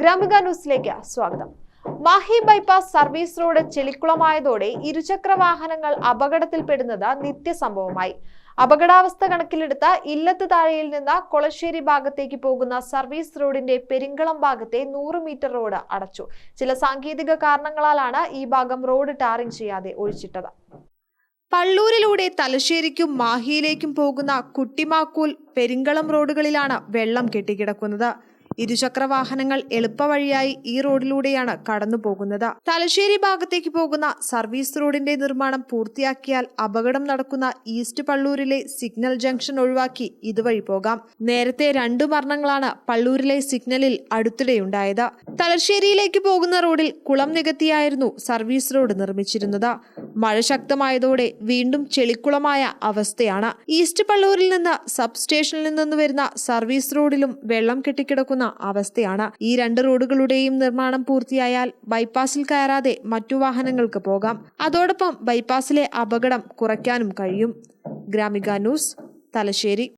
ഗ്രാമിക ന്യൂസിലേക്ക് സ്വാഗതം. Mahe bypass service road ചെളിക്കുളമായതോടെ ഇരുചക്ര വാഹനങ്ങൾ അപകടത്തിൽപ്പെടുന്നത് നിത്യസംഭവമായി. അപകടാവസ്ഥ കണക്കിലെടുത്ത ഇല്ലത്ത് താഴെയിൽ നിന്ന് കൊളശ്ശേരി ഭാഗത്തേക്ക് പോകുന്ന സർവീസ് റോഡിന്റെ പെരിങ്കളം ഭാഗത്തെ നൂറ് മീറ്റർ റോഡ് അടച്ചു. ചില സാങ്കേതിക കാരണങ്ങളാലാണ് ഈ ഭാഗം റോഡ് ടാറിംഗ് ചെയ്യാതെ ഒഴിച്ചിട്ടത്. പള്ളൂരിലൂടെ തലശ്ശേരിക്കും മാഹിയിലേക്കും പോകുന്ന കുട്ടിമാക്കൂൽ പെരിങ്കളം റോഡുകളിലാണ് വെള്ളം കെട്ടിക്കിടക്കുന്നത്. ഇരുചക്ര വാഹനങ്ങൾ എളുപ്പവഴിയായി ഈ റോഡിലൂടെയാണ് കടന്നു പോകുന്നത് തലശ്ശേരി ഭാഗത്തേക്ക് പോകുന്ന സർവീസ് റോഡിന്റെ നിർമ്മാണം പൂർത്തിയാക്കിയാൽ അപകടം നടക്കുന്ന ഈസ്റ്റ് പള്ളൂരിലെ സിഗ്നൽ ജംഗ്ഷൻ ഒഴിവാക്കി ഇതുവഴി പോകാം. നേരത്തെ രണ്ടു മരണങ്ങളാണ് പള്ളൂരിലെ സിഗ്നലിൽ അടുത്തിടെയുണ്ടായത്. തലശ്ശേരിയിലേക്ക് പോകുന്ന റോഡിൽ കുളം നികത്തിയായിരുന്നു സർവീസ് റോഡ് നിർമ്മിച്ചിരുന്നത്. മഴ ശക്തമായതോടെ വീണ്ടും ചെളിക്കുളമായ അവസ്ഥയാണ്. ഈസ്റ്റ് പള്ളൂരിൽ നിന്ന് സബ് സ്റ്റേഷനിൽ നിന്ന് വരുന്ന സർവീസ് റോഡിലും വെള്ളം കെട്ടിക്കിടക്കുന്ന. അവസ്ഥയാണ്. ഈ രണ്ട് റോഡുകളുടെയും നിർമ്മാണം പൂർത്തിയായാൽ ബൈപ്പാസിൽ കയറാതെ മറ്റു വാഹനങ്ങൾക്ക് പോകാം. അതോടൊപ്പം ബൈപ്പാസിലെ അപകടം കുറയ്ക്കാനും കഴിയും. ഗ്രാമിക ന്യൂസ് തലശ്ശേരി.